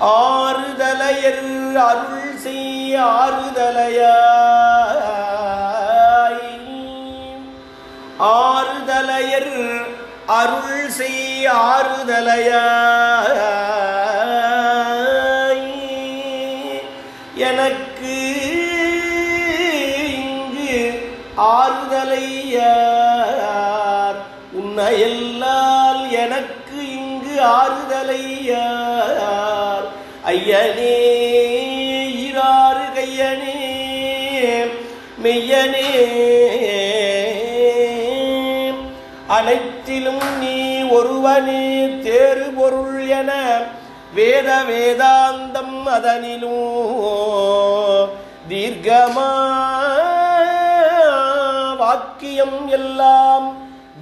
ஆறுதலையர் அருள் செய் ஆறுதலையாய். ஆறுதலையர் அருள் செய் ஆறுதலையாய். எனக்கு இங்கு ஆறுதலையார். உன்னையெல்லால் எனக்கு இங்கு ஆறுதலையார். ஐயனே ஈராறு கையனே மெய்யனே அனைத்திலும் நீ ஒருவனே தேறு பொருள் என வேத வேதாந்தம் அதனிலும் தீர்க்கமா வாக்கியம் எல்லாம்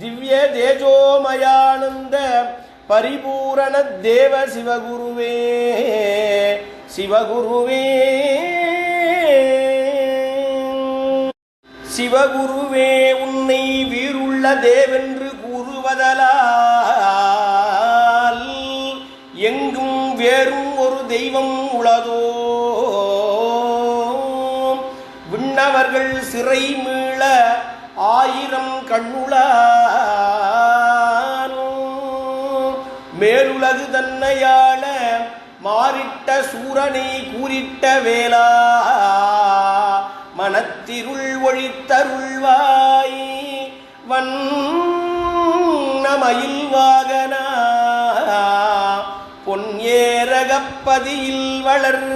திவ்ய தேஜோமயானந்த பரிபூரண தேவ சிவகுருவே. சிவகுருவே. சிவகுருவே உன்னை வீருள்ள தேவென்று கூறுவதலால் எங்கும் வேறும் ஒரு தெய்வம் உளதோ? விண்ணவர்கள் சிறை மீள ஆயிரம் கண்ணுளானோ மேலுலகு தன்னையாள மாறிட்ட சூரனை கூறிட்ட வேளா மனத்திருள் ஒழித்தருள்வாய். வண்ணமயில் வாகனா பொன்னேரகப்பதியில் வளர்.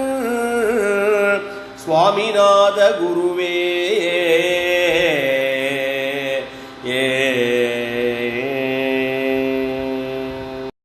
சுவாமிநாத குருவே